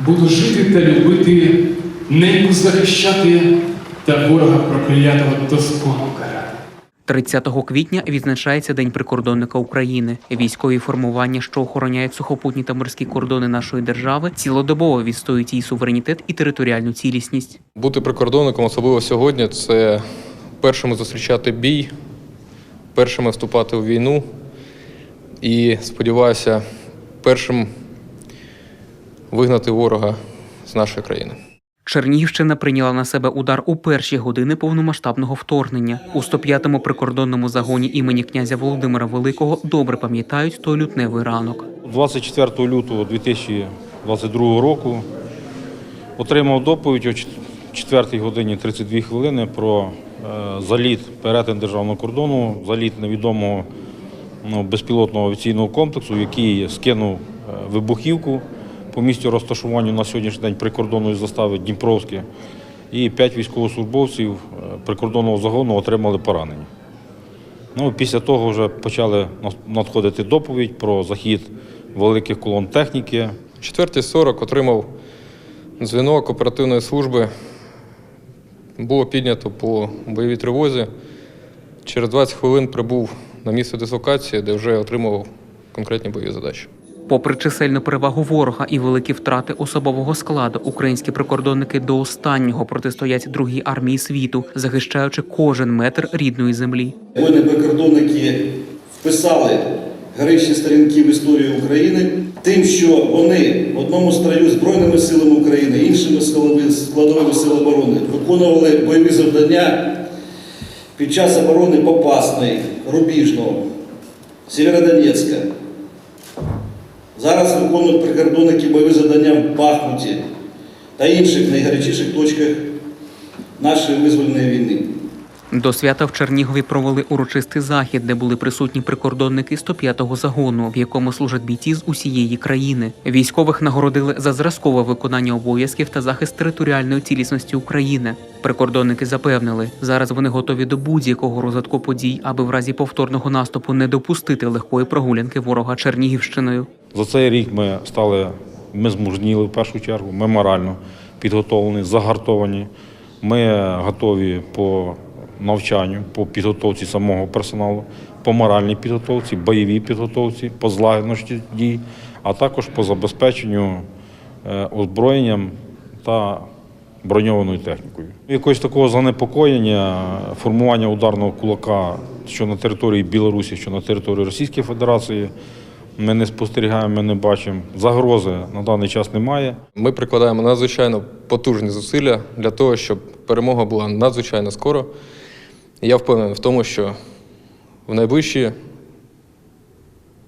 Буду жити та любити, неньку захищати та ворога проклятого доскону карати. 30 квітня відзначається День прикордонника України. Військові формування, що охороняють сухопутні та морські кордони нашої держави, цілодобово відстоюють її суверенітет і територіальну цілісність. Бути прикордонником, особливо сьогодні, це першими зустрічати бій, першими вступати у війну і, сподіваюся, першим вигнати ворога з нашої країни. Чернігівщина прийняла на себе удар у перші години повномасштабного вторгнення. У 105-му прикордонному загоні імені князя Володимира Великого добре пам'ятають той лютневий ранок. 24 лютого 2022 року отримав доповідь о 4 годині 32 хвилини про е, заліт, перетин державного кордону, заліт невідомого ну, безпілотного авіаційного комплексу, який скинув е, вибухівку по місцю розташування на сьогоднішній день прикордонної застави Дніпровське. І п'ять військовослужбовців е, прикордонного загону отримали поранення. Ну, після того вже почали надходити доповідь про захід великих колон техніки. О 4.40 отримав дзвінок оперативної служби. Було піднято по бойовій тривозі. Через 20 хвилин прибув на місце дислокації, де вже отримував конкретні бойові задачі. Попри чисельну перевагу ворога і великі втрати особового складу, українські прикордонники до останнього протистоять другій армії світу, захищаючи кожен метр рідної землі. Воїни прикордонники вписали героїчні сторінки в історію України тим, що вони в одному строю Збройними силами України, іншими складовими- складовими сил оборони виконували бойові завдання під час оборони Попасної, Рубіжного, Сєвєродонецька. Зараз виконують прикордонники бойові завдання в Бахмуті та інших найгарячіших точках нашої визвольної війни. До свята в Чернігові провели урочистий захід, де були присутні прикордонники 105-го загону, в якому служать бійці з усієї країни. Військових нагородили за зразкове виконання обов'язків та захист територіальної цілісності України. Прикордонники запевнили, зараз вони готові до будь-якого розвитку подій, аби в разі повторного наступу не допустити легкої прогулянки ворога Чернігівщиною. За цей рік ми стали, ми змужніли в першу чергу, ми морально підготовлені, загартовані. Ми готові по навчанню, по підготовці самого персоналу, по моральній підготовці, бойовій підготовці, по злагідності дій, а також по забезпеченню е, озброєнням та броньованою технікою. Якогось такого занепокоєння, формування ударного кулака, що на території Білорусі, що на території Російської Федерації, ми не спостерігаємо, ми не бачимо. Загрози на даний час немає. Ми прикладаємо надзвичайно потужні зусилля для того, щоб перемога була надзвичайно скоро. Я впевнений в тому, що в найближчий,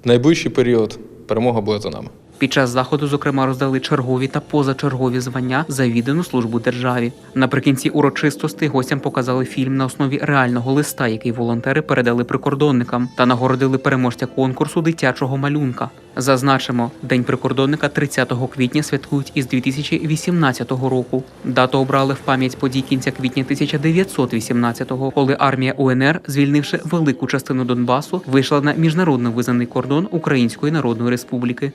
найближчий період перемога буде за нами. Під час заходу, зокрема, роздали чергові та позачергові звання за віддану службу державі. Наприкінці урочистостей гостям показали фільм на основі реального листа, який волонтери передали прикордонникам, та нагородили переможця конкурсу дитячого малюнка. Зазначимо, День прикордонника 30 квітня святкують із 2018 року. Дату обрали в пам'ять подій кінця квітня 1918-го, коли армія УНР, звільнивши велику частину Донбасу, вийшла на міжнародно визнаний кордон Української Народної Республіки.